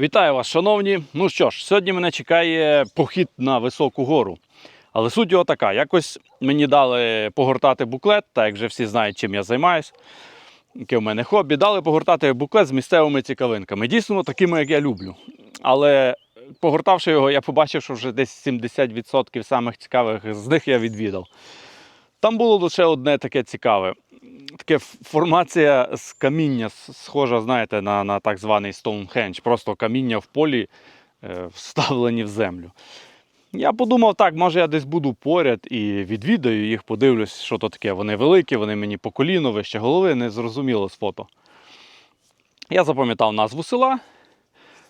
Вітаю вас, шановні. Ну що ж, сьогодні мене чекає похід на високу гору. Але суть його така: якось мені дали погортати буклет, так як вже всі знають, чим я займаюсь, яке в мене хобі. Дали погортати буклет з місцевими цікавинками. Дійсно, такими, як я люблю. Але погортавши його, я побачив, що вже десь 70% самих цікавих з них я відвідав. Там було лише одне таке цікаве. Таке формація з каміння, схожа, знаєте, на, на так званий Stonehenge. Просто каміння в полі е, вставлені в землю. Я подумав, так, може я десь буду поряд і відвідаю їх, подивлюсь, що то таке. Вони великі, вони мені по коліно, вище голови, не зрозуміло з фото. Я запам'ятав назву села,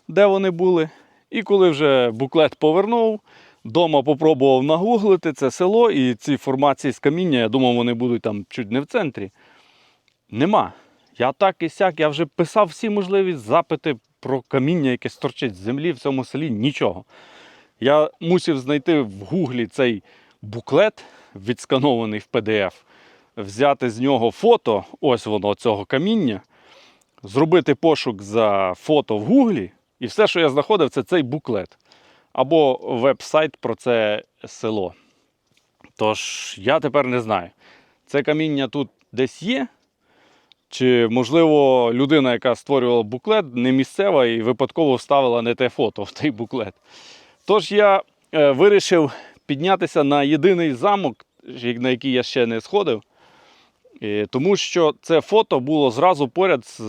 де вони були. І коли вже буклет повернув, Дома попробував нагуглити це село і ці формації з каміння, я думав, вони будуть там чуть не в центрі. Нема. Я так і сяк, я вже писав всі можливі запити про каміння, яке сторчить з землі в цьому селі. Нічого. Я мусив знайти в гуглі цей буклет, відсканований в PDF, взяти з нього фото, ось воно цього каміння, зробити пошук за фото в гуглі, і все, що я знаходив, це цей буклет або веб-сайт про це село. Тож я тепер не знаю, це каміння тут десь є, чи, можливо, людина, яка створювала буклет, не місцева і випадково вставила не те фото в той буклет. Тож я е, вирішив піднятися на єдиний замок, на який я ще не сходив, тому що це фото було зразу поряд з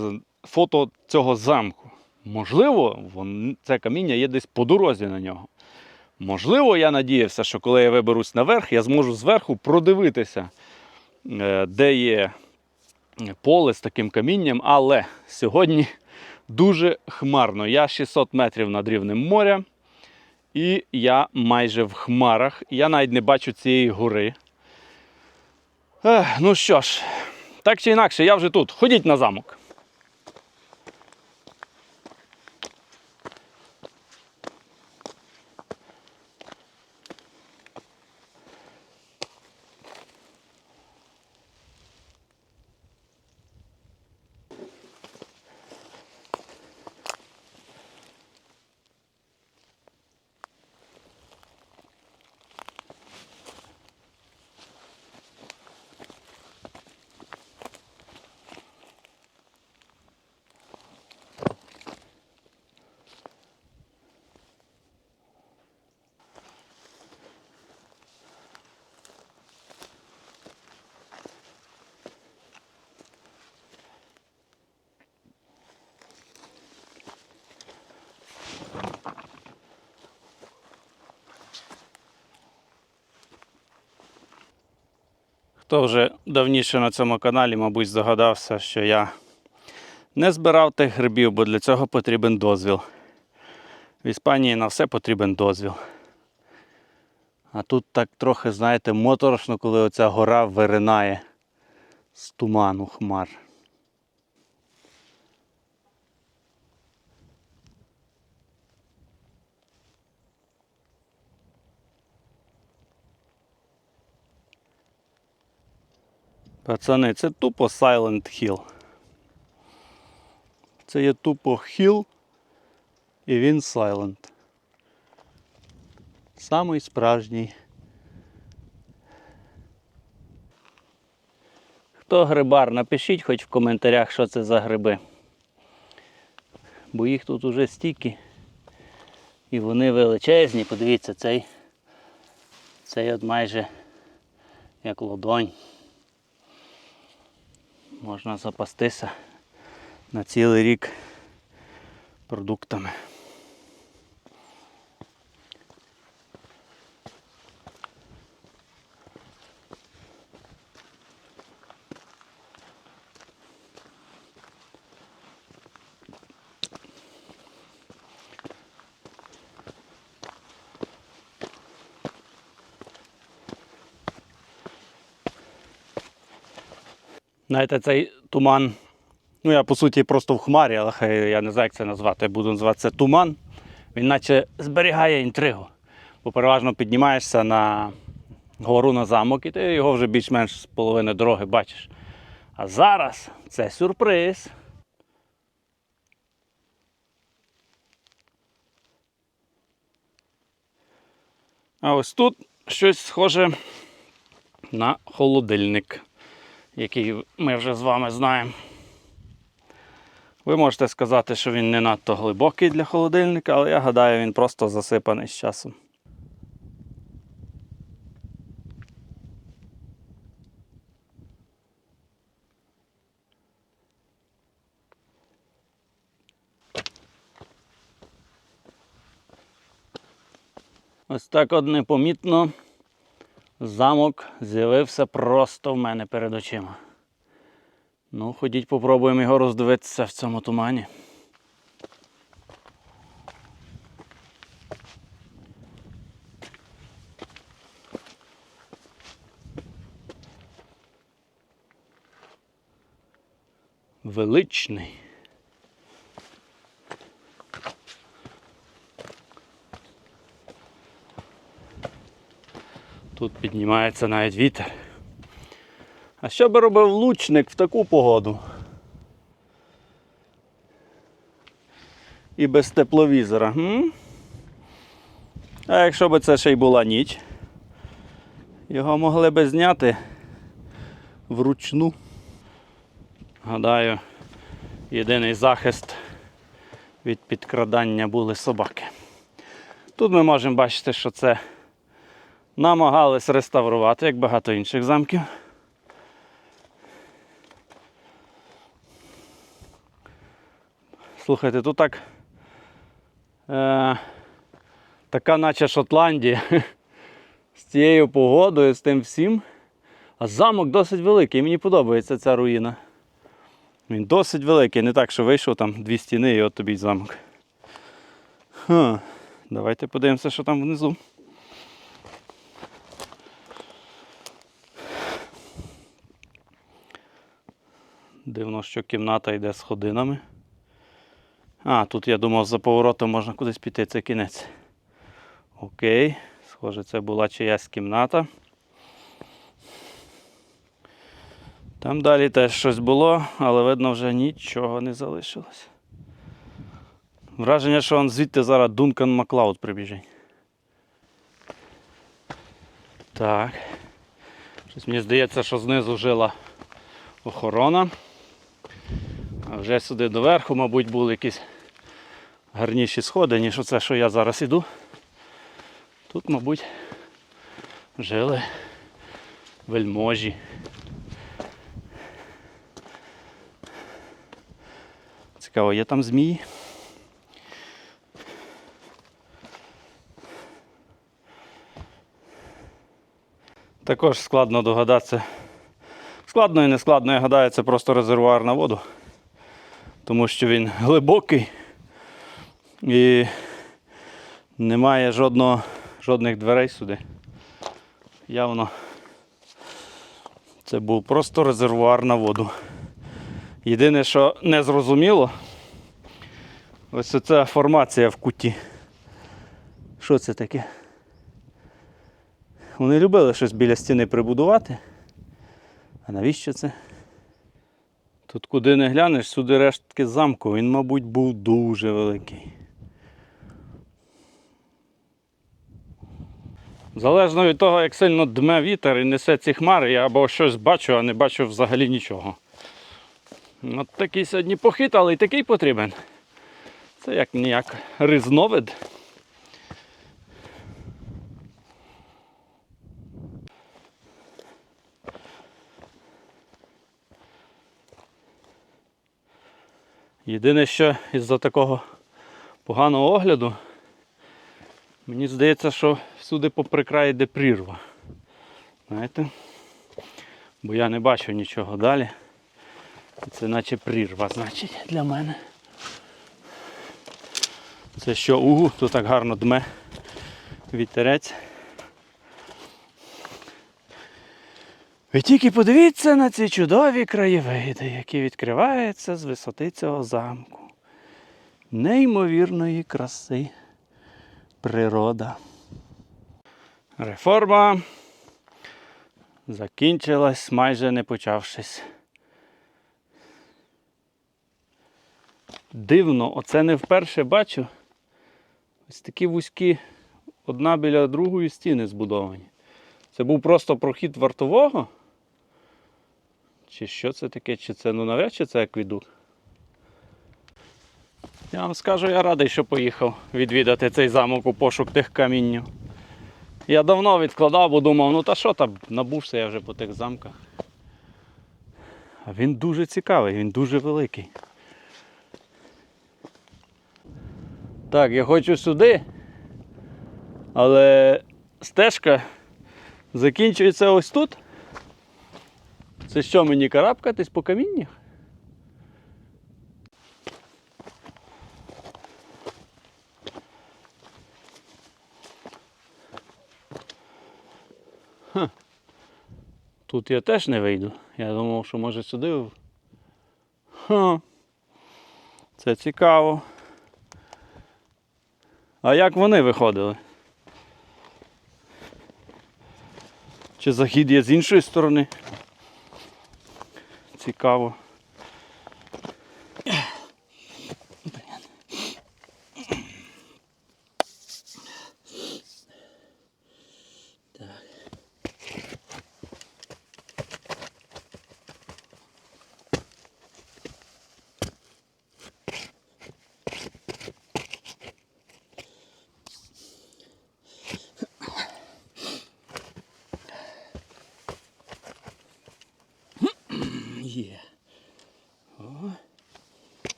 фото цього замку. Можливо, це каміння є десь по дорозі на нього. Можливо, я надіявся, що коли я виберусь наверх, я зможу зверху продивитися, е, де є поле з таким камінням, але сьогодні дуже хмарно. Я 600 метрів над рівнем моря, і я майже в хмарах. Я навіть не бачу цієї гори. Ех, ну що ж, так чи інакше, я вже тут. Ходіть на замок. Хто вже давніше на цьому каналі, мабуть, здогадався, що я не збирав тих грибів, бо для цього потрібен дозвіл. В Іспанії на все потрібен дозвіл. А тут так трохи, знаєте, моторошно, коли оця гора виринає з туману хмар. Пацани, це тупо Silent Hill. Це є тупо Hill і він Silent. Самий справжній. Хто грибар, напишіть хоч в коментарях, що це за гриби. Бо їх тут уже стільки. І вони величезні. Подивіться, цей, цей от майже як лодонь можна запастися на цілий рік продуктами. Знаєте, цей туман. Ну, я по суті просто в хмарі, але я не знаю, як це назвати. Я буду називати це туман. Він наче зберігає інтригу. Бо переважно піднімаєшся на гору на замок і ти його вже більш-менш з половини дороги бачиш. А зараз це сюрприз. А ось тут щось схоже на холодильник який ми вже з вами знаємо. Ви можете сказати, що він не надто глибокий для холодильника, але я гадаю, він просто засипаний з часом. Ось так от непомітно замок з'явився просто в мене перед очима. Ну, ходіть, попробуємо його роздивитися в цьому тумані. Величний. Тут піднімається навіть вітер. А що би робив лучник в таку погоду? І без тепловізора. М? А якщо б це ще й була ніч, його могли би зняти вручну. Гадаю, єдиний захист від підкрадання були собаки. Тут ми можемо бачити, що це намагались реставрувати, як багато інших замків. Слухайте, тут так. Е, така наче Шотландія з цією погодою, з тим всім. А замок досить великий, мені подобається ця руїна. Він досить великий, не так, що вийшов там дві стіни і от тобі й замок. Ха. Давайте подивимося, що там внизу. Дивно, що кімната йде з ходинами. А, тут я думав, за поворотом можна кудись піти, це кінець. Окей, схоже, це була чиясь кімната. Там далі теж щось було, але видно, вже нічого не залишилось. Враження, що он звідти зараз Дункан Маклауд прибіжить. Так. Щось мені здається, що знизу жила охорона. А вже сюди доверху, мабуть, були якісь гарніші сходи, ніж оце, що я зараз іду. Тут, мабуть, жили вельможі. Цікаво, є там змії? Також складно догадатися. Складно і не складно, я гадаю, це просто резервуар на воду. Тому що він глибокий і немає жодного, жодних дверей сюди. Явно це був просто резервуар на воду. Єдине, що не зрозуміло, ось ця формація в куті. Що це таке? Вони любили щось біля стіни прибудувати. А навіщо це? Тут куди не глянеш, сюди рештки замку, він, мабуть, був дуже великий. Залежно від того, як сильно дме вітер і несе ці хмари, я або щось бачу, а не бачу взагалі нічого. От такий сьогодні похит, але й такий потрібен. Це як ніяк різновид. Єдине, що із-за такого поганого огляду, мені здається, що всюди попри край йде прірва. Знаєте? Бо я не бачу нічого далі. Це наче прірва, значить, для мене. Це що угу, тут так гарно дме вітерець. Ви тільки подивіться на ці чудові краєвиди, які відкриваються з висоти цього замку. Неймовірної краси природа. Реформа закінчилась майже не почавшись. Дивно, оце не вперше бачу. Ось такі вузькі одна біля другої стіни збудовані. Це був просто прохід вартового? Чи що це таке? Чи це ну навряд чи це аквідук? Я вам скажу, я радий, що поїхав відвідати цей замок у пошук тих каміннів. Я давно відкладав, бо думав, ну та що там, набувся я вже по тих замках. А він дуже цікавий, він дуже великий. Так, я хочу сюди, але стежка закінчується ось тут. Це що, мені карабкатись по каміннях? Ха. Тут я теж не вийду. Я думав, що може сюди. Ха. Це цікаво. А як вони виходили? Чи захід є з іншої сторони? Цікаво.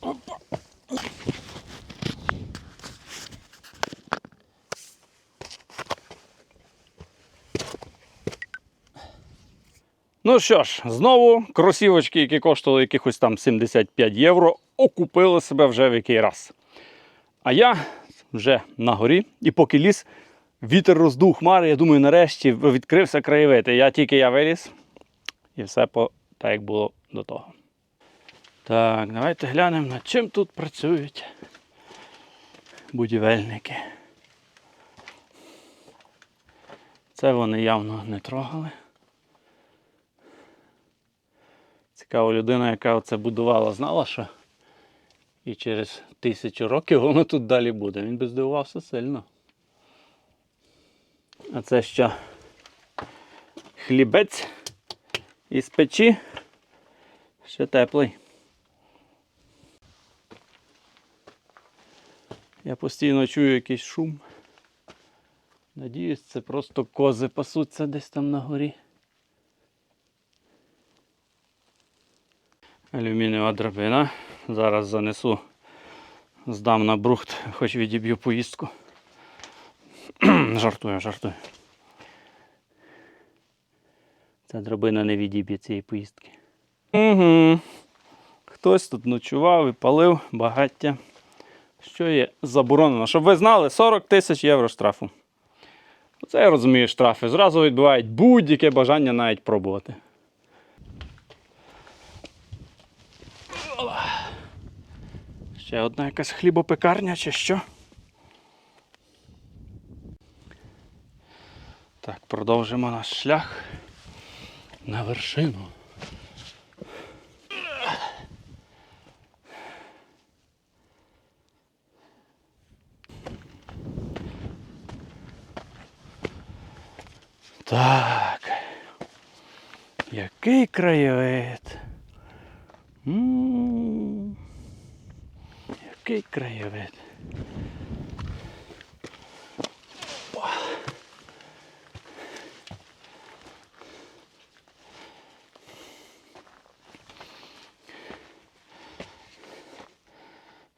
Опа. Ну що ж, знову кросівочки, які коштували якихось там 75 євро, окупили себе вже в який раз. А я вже на горі, і поки ліс, вітер роздув хмари, я думаю, нарешті відкрився краєвид. Я тільки я виліз, і все по так, як було до того. Так, давайте глянемо, над чим тут працюють будівельники. Це вони явно не трогали. Цікава людина, яка це будувала, знала, що і через тисячу років воно тут далі буде. Він би здивувався сильно. А це що? Хлібець із печі. Ще теплий. Я постійно чую якийсь шум. Надіюсь, це просто кози пасуться десь там на горі. Алюмінієва драбина. Зараз занесу, здам на брухт, хоч відіб'ю поїздку. жартую, жартую. Ця драбина не відіб'є цієї поїздки. Угу. Хтось тут ночував і палив багаття. Що є заборонено? Щоб ви знали, 40 тисяч євро штрафу. Це я розумію штрафи. Зразу відбувають будь-яке бажання навіть пробувати. Ще одна якась хлібопекарня чи що? Так, продовжимо наш шлях на вершину. Так. Який краєвид. Який краєвид.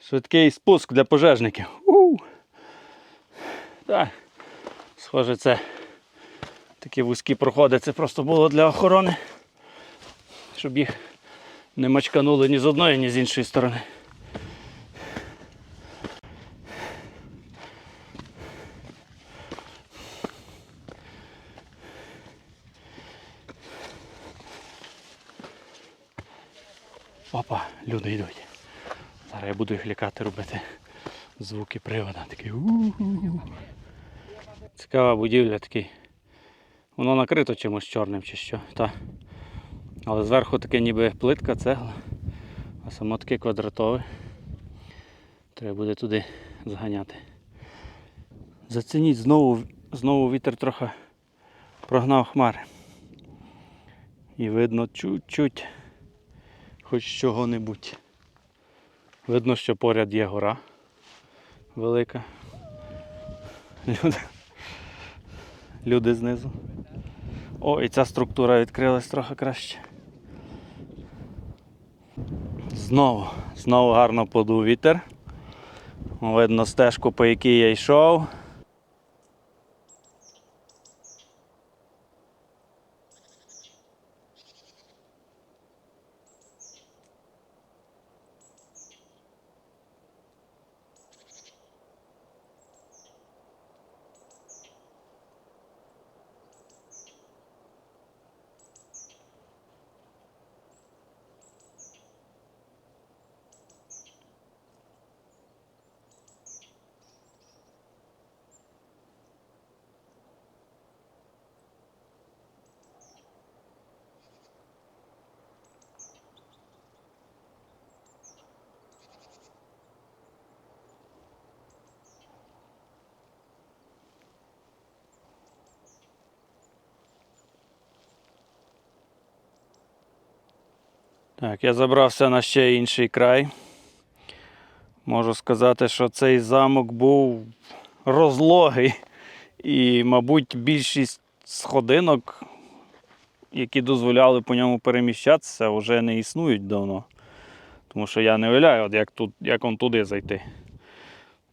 Швидкий спуск для пожежників. У -у -у. Так, схоже, це такі вузькі проходи. Це просто було для охорони, щоб їх не мачканули ні з одної, ні з іншої сторони. Опа, люди йдуть. Зараз я буду їх лякати робити звуки привода. Такий. Цікава будівля такий. Воно накрито чимось чорним чи що. Та. Але зверху таке ніби плитка, цегла, а само таке квадратове. Треба буде туди зганяти. Зацініть, знову, знову вітер трохи прогнав хмари. І видно чуть-чуть хоч чого-небудь. Видно, що поряд є гора велика. Люди, люди знизу. О, і ця структура відкрилась трохи краще. Знову, знову гарно подув вітер. Видно стежку, по якій я йшов. Так, я забрався на ще інший край. Можу сказати, що цей замок був розлогий. І, мабуть, більшість сходинок, які дозволяли по ньому переміщатися, вже не існують давно. Тому що я не уявляю, от як, тут, як он туди зайти.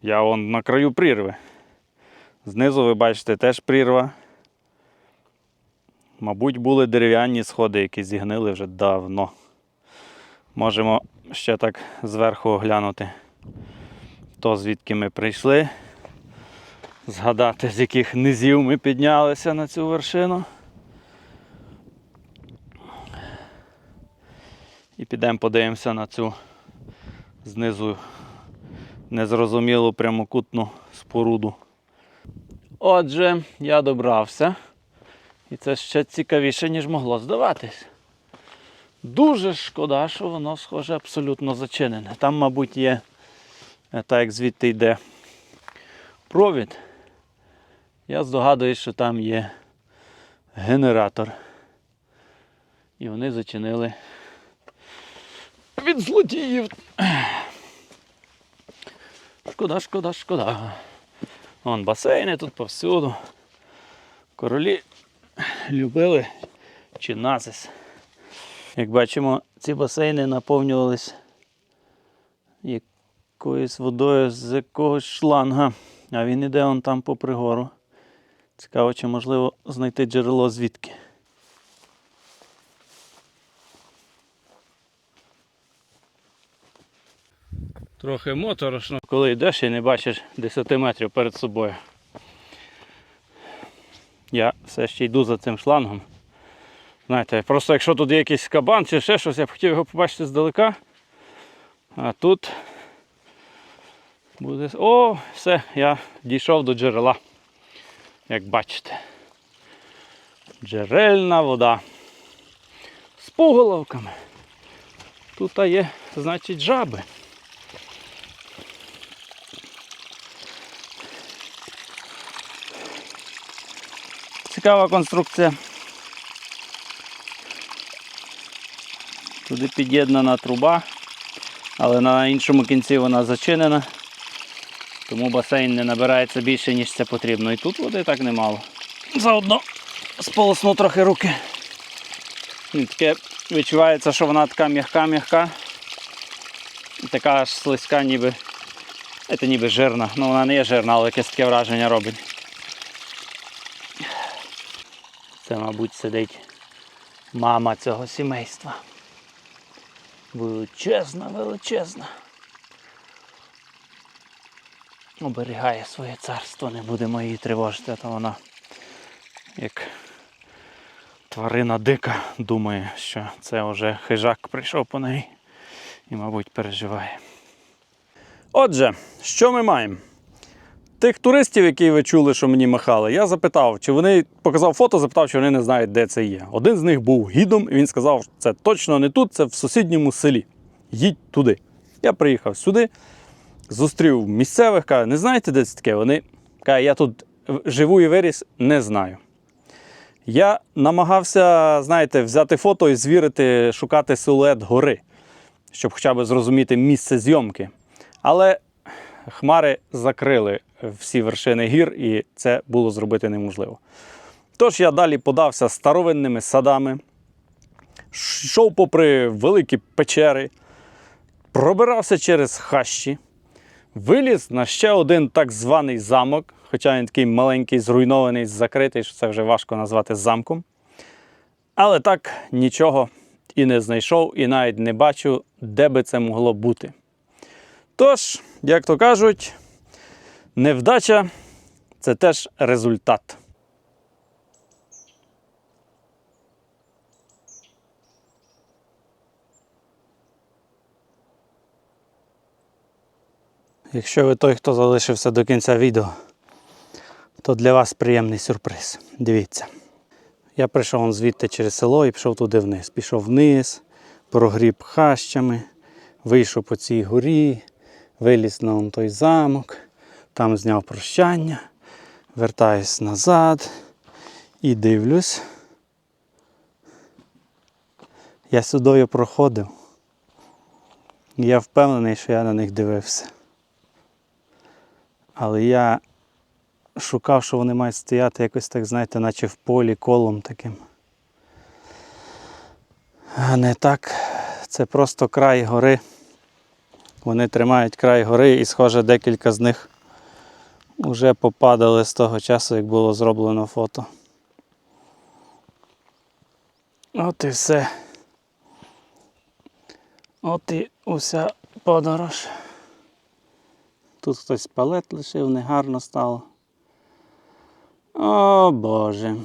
Я вон на краю прірви. Знизу, ви бачите, теж прірва. Мабуть, були дерев'яні сходи, які зігнили вже давно. Можемо ще так зверху оглянути то, звідки ми прийшли. Згадати, з яких низів ми піднялися на цю вершину. І підемо подивимося на цю знизу незрозумілу прямокутну споруду. Отже, я добрався. І це ще цікавіше, ніж могло здаватись. Дуже шкода, що воно схоже абсолютно зачинене. Там, мабуть, є, е, так як звідти йде провід. Я здогадуюсь, що там є генератор. І вони зачинили від злодіїв. Шкода, шкода, шкода. Вон басейни тут повсюду. Королі любили чинасись. Як бачимо, ці басейни наповнювались якоюсь водою з якогось шланга, а він іде он там попри гору. Цікаво, чи можливо знайти джерело звідки. Трохи моторошно, коли йдеш і не бачиш 10 метрів перед собою. Я все ще йду за цим шлангом. Знаєте, просто якщо тут є якийсь кабан чи ще щось, я б хотів його побачити здалека. А тут буде. О, все, я дійшов до джерела. Як бачите. Джерельна вода. З пуголовками. Тут є, значить, жаби. Цікава конструкція. Туди під'єднана труба, але на іншому кінці вона зачинена, тому басейн не набирається більше, ніж це потрібно. І тут води так немало. Заодно сполосну трохи руки. І таке відчувається, що вона така м'яка-м'яка. Така аж слизька, ніби Це ніби жирна. Ну вона не є жирна, але якесь таке враження робить. Це, мабуть, сидить мама цього сімейства. Величезна, величезна. Оберігає своє царство, не будемо її тривожити, то вона як тварина дика думає, що це вже хижак прийшов по неї і, мабуть, переживає. Отже, що ми маємо? Тих туристів, які ви чули, що мені махали, я запитав, чи вони показав фото, запитав, чи вони не знають, де це є. Один з них був гідом, і він сказав, що це точно не тут, це в сусідньому селі. Їдь туди. Я приїхав сюди, зустрів місцевих, каже, не знаєте, де це таке? Вони кажуть, я тут живу і виріс, не знаю. Я намагався, знаєте, взяти фото і звірити, шукати силует гори, щоб хоча б зрозуміти місце зйомки. Але хмари закрили всі вершини гір, і це було зробити неможливо. Тож я далі подався старовинними садами, йшов попри великі печери, пробирався через хащі, виліз на ще один так званий замок, хоча він такий маленький, зруйнований, закритий, що це вже важко назвати замком. Але так нічого і не знайшов, і навіть не бачу, де би це могло бути. Тож, як то кажуть, невдача це теж результат. Якщо ви той, хто залишився до кінця відео, то для вас приємний сюрприз. Дивіться. Я прийшов звідти через село і пішов туди вниз. Пішов вниз, прогріб хащами, вийшов по цій горі, виліз на он той замок, там зняв прощання, вертаюсь назад і дивлюсь. Я сюдою проходив. І Я впевнений, що я на них дивився. Але я шукав, що вони мають стояти якось так, знаєте, наче в полі колом таким. А не так. Це просто край гори. Вони тримають край гори і, схоже, декілька з них вже попадали з того часу, як було зроблено фото. От і все. От і уся подорож. Тут хтось палет лишив, негарно стало. О Боже.